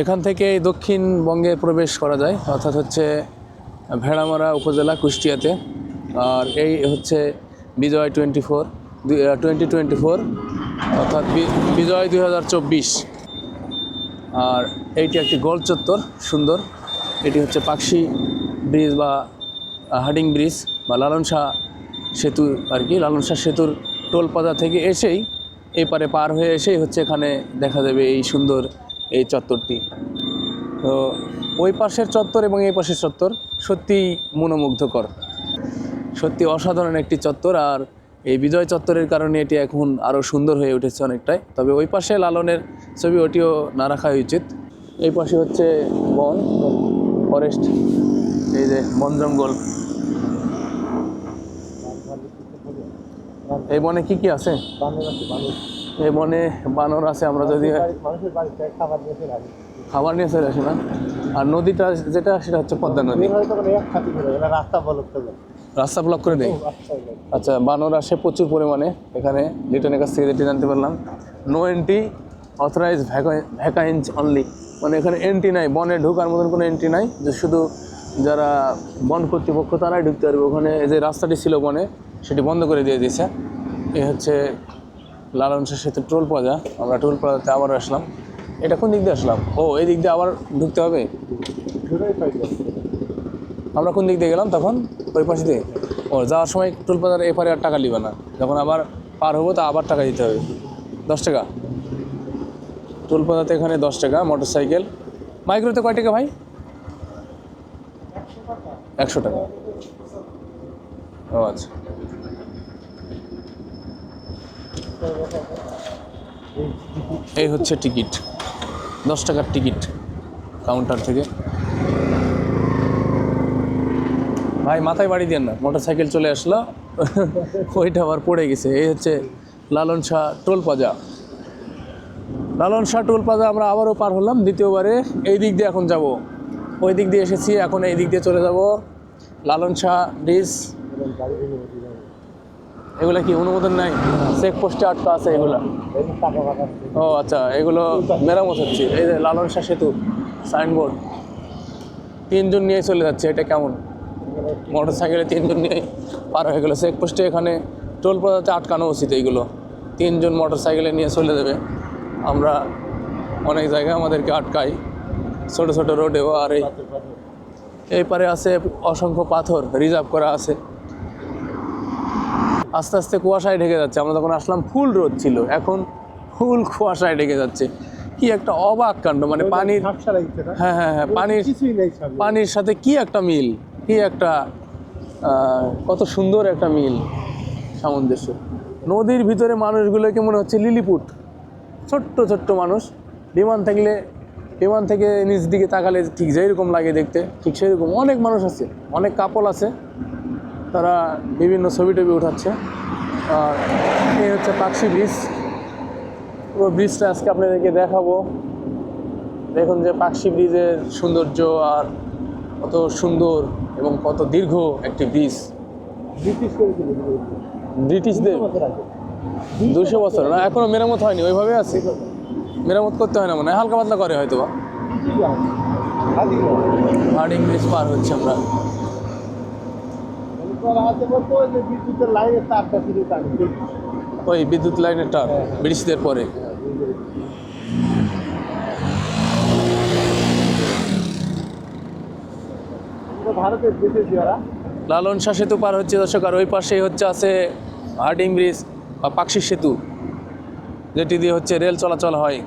এখান থেকে দক্ষিণবঙ্গে প্রবেশ করা যায়, অর্থাৎ হচ্ছে ভেড়ামারা উপজেলা কুষ্টিয়াতে। আর এই হচ্ছে Bijoy twenty four twenty twenty four অর্থাৎ বিজয় দুই হাজার চব্বিশ। আর এইটি একটি গোল চত্বর, সুন্দর। এটি হচ্ছে পাকশি ব্রিজ বা হাডিং ব্রিজ বা লালন শাহ সেতু আর কি লালন শাহ সেতুর টোল প্লাজা থেকে এসেই এপারে পার হয়ে এসেই হচ্ছে এখানে দেখা যাবে এই সুন্দর এই চত্বরটি। তো ওই পাশের চত্বর এবং এই পাশের চত্বর সত্যিই মনোমুগ্ধকর। সত্যি অসাধারণ একটি চত্বর আর এই বিজয় চত্বরের কারণে এটি এখন আরও সুন্দর হয়ে উঠেছে অনেকটাই। তবে ওই পাশে লালনের ছবি, ওটিও না রাখা উচিত। এই পাশে হচ্ছে বন, ফরেস্ট, এই যে বন জঙ্গল। এই বনে কি কি আছে? এই বনে বানর আছে আমরা যদি খাবার নিয়ে চলে আসি না? আর নদীটা যেটা সেটা হচ্ছে পদ্মা নদী। রাস্তা ব্লক করে দেয়। আচ্ছা বানর আসে প্রচুর পরিমাণে। এখানে লিটনের কাছ থেকে যেটি জানতে পারলাম। নো এন্ট্রি অথরাইজ ভ্যাকা ভ্যাকাইন্স অনলি মানে এখানে এন্ট্রি নাই বনে ঢোকার মতন কোনো এন্ট্রি নাই। যে শুধু যারা বন কর্তৃপক্ষ তারাই ঢুকতে পারবে। ওখানে যে রাস্তাটি ছিল বনে সেটি বন্ধ করে দিয়ে দিয়েছে। এ হচ্ছে লালন শাহ সেতু টোল প্লাজা, আমরা টোল প্লাজাতে আবার আসলাম। এটা কোন দিক দিয়ে আসলাম? ও, এই দিক দিয়ে আবার ঢুকতে হবে? আমরা কোন দিক দিয়ে গেলাম তখন? ওই পাশে দিয়ে? ও, যাওয়ার সময় টোল প্লাজার এপারে আর টাকা নিবে না। যখন আবার পার হব তা আবার টাকা দিতে হবে। দশ টাকা। টোল প্লাজাতে এখানে দশ টাকা মোটর সাইকেল মাইক্রোতে কয় টাকা ভাই? একশো টাকা। ও আচ্ছা। এই হচ্ছে টিকিট। দশ টাকার টিকিট কাউন্টার থেকে। ভাই, মাথায় বাড়ি দেন না মোটর সাইকেল চলে আসলো। ওইটা আবার পড়ে গেছে। এই হচ্ছে Lalon Shah toll plaza. Lalon Shah toll plaza আমরা আবারও পার হলাম দ্বিতীয়বারে। এই দিক দিয়ে এখন যাব। ওই দিক দিয়ে এসেছি, এখন এই দিক দিয়ে চলে যাব। লালন শাহ ব্রিজ এগুলা কি অনুমোদন নাই? চেক পোস্টে আটকা আছে এগুলা। ও আচ্ছা এগুলো মেরামত হচ্ছে। এই যে লালন শাহ সেতু সাইনবোর্ড তিনজন নিয়ে চলে যাচ্ছে এটা কেমন? মোটর সাইকেলে তিনজন নিয়ে পার হয়ে গেলো। চেকপোস্টে এখানে টোল প্লাজাতে আটকানো উচিত এইগুলো। তিনজন মোটর সাইকেলে নিয়ে চলে যাবে। আমরা অনেক জায়গায় আমাদেরকে আটকাই। ছোট ছোট রোডেও আর এই পারে আছে অসংখ্য পাথর রিজার্ভ করা আছে। আস্তে আস্তে কুয়াশায় ঢেকে যাচ্ছে। আমরা যখন আসলাম ফুল রোদ ছিল। এখন ফুল কুয়াশায় ঢেকে যাচ্ছে। কি একটা অবাক কাণ্ড মানে পানির হ্যাঁ হ্যাঁ হ্যাঁ পানির পানির সাথে কি একটা মিল? কি একটা কত সুন্দর একটা মিল সামঞ্জস্য। নদীর ভিতরে মানুষগুলোকে মনে হচ্ছে লিলিপুট। ছোট্ট ছোট্ট মানুষ। বিমান থাকলে বিমান থেকে নিচ দিকে তাকালে ঠিক যেরকম লাগে দেখতে ঠিক সেরকম। অনেক মানুষ আছে অনেক কাপল আছে। তারা বিভিন্ন ছবি টবি উঠাচ্ছে। আর এই হচ্ছে পাকশি ব্রিজ। পুরো ব্রিজটা আজকে আপনাদেরকে দেখাবো। দেখুন যে পাকশি ব্রিজের সৌন্দর্য আর কত সুন্দর এবং কত দীর্ঘ একটি ব্রিজ। ব্রিটিশদের? দুশো বছর। না এখনও মেরামত হয়নি ওইভাবে আছে। মেরামত করতে হয় না মনে হয় হালকা পাতলা করে হয়তো বা হার্ডিং ব্রিজ পার হচ্ছে আমরা। বলতো ওই যে বিদ্যুতের লাইনের তারটা শুধু ওই বিদ্যুৎ লাইনের টার ব্রিটিশদের পরে। ভারতের লালন শাহ সেতু পার হচ্ছে দর্শক আর ওই পাশেই হচ্ছে আছে হার্ডিং ব্রিজ বা পাকশি সেতু যেটি দিয়ে হচ্ছে রেল চলাচল হয়।